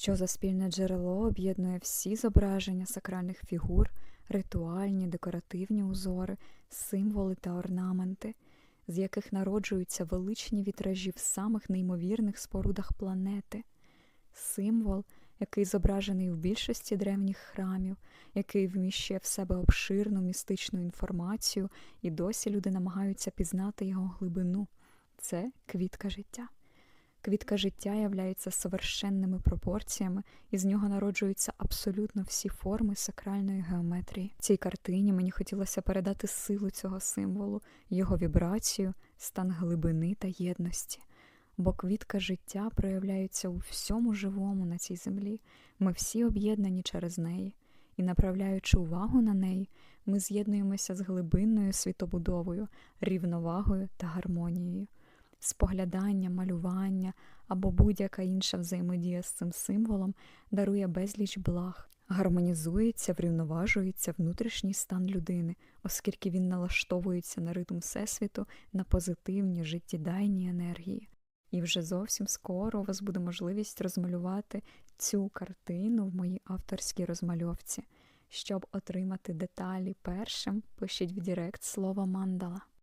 що за спільне джерело об'єднує всі зображення сакральних фігур, ритуальні, декоративні узори, символи та орнаменти, з яких народжуються величні вітражі в самих неймовірних спорудах планети, символ, який зображений в більшості древніх храмів, який вміщує в себе обширну містичну інформацію, і досі люди намагаються пізнати його глибину. Це квітка життя. Квітка життя являється совершенними пропорціями, і з нього народжуються абсолютно всі форми сакральної геометрії. В цій картині мені хотілося передати силу цього символу, його вібрацію, стан глибини та єдності. Бо квітка життя проявляється у всьому живому на цій землі. Ми всі об'єднані через неї, і направляючи увагу на неї, ми з'єднуємося з глибинною світобудовою, рівновагою та гармонією. Споглядання, малювання або будь-яка інша взаємодія з цим символом дарує безліч благ, гармонізується, врівноважується внутрішній стан людини, оскільки він налаштовується на ритм Всесвіту, на позитивні життєдайні енергії. І вже зовсім скоро у вас буде можливість розмалювати цю картину в моїй авторській розмальовці. Щоб отримати деталі першим, пишіть в Директ слово мандала.